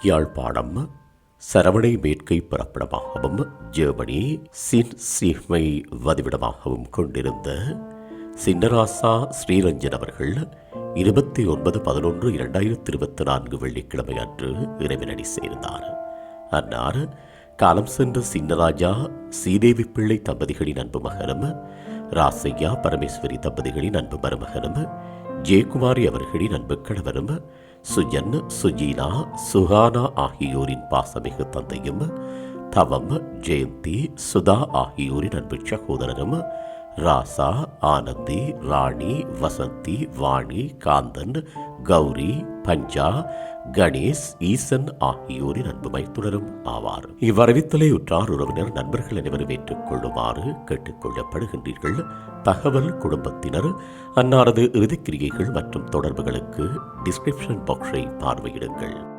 Yazhpanam சரவணை மேற்கை பிறப்பிடமாகவும் Germany சின் சீமை வதிவிடமாகவும் கொண்டிருந்த சின்னராசா ஸ்ரீரஞ்சன் அவர்கள் இருபத்தி ஒன்பது பதினொன்று இரண்டாயிரத்தி இருபத்தி நான்கு வெள்ளிக்கிழமை அன்று இறைவனடி சேர்ந்தார். அன்னார் காலம் சென்ற சின்னராஜா சீதேவி பிள்ளை தம்பதிகளின் அன்பு மகனும் ராசையா பரமேஸ்வரி தம்பதிகளின் அன்பு மருமகனும் ஜெயக்குமாரி அவர்களின் அன்பு கணவரும் சுஜன் சுஜீனா சுஹானா ஆகியோரின் பாசமிகு தந்தையும் தவம் ஜெயந்தி சுதா ஆகியோரின் அன்பு சகோதரரும் ராசா ஆனந்தி ராணி வசந்தி வாணி காந்தன் கௌரி பஞ்சா கணேஷ் ஈசன் ஆகியோரின் அன்பு தொடரும் ஆவார். இவ்வரவித்தலை உற்றார் உறவினர் நண்பர்கள் அனைவரும் ஏற்றுக்கொள்ளுமாறு கேட்டுக்கொள்ளப்படுகின்றீர்கள் தகவல் குடும்பத்தினர் அன்னாரது இறுதிக்கிரியைகள் மற்றும் தொடர்புகளுக்கு டிஸ்கிரிப்ஷன் பாக்ஸை பார்வையிடுங்கள்.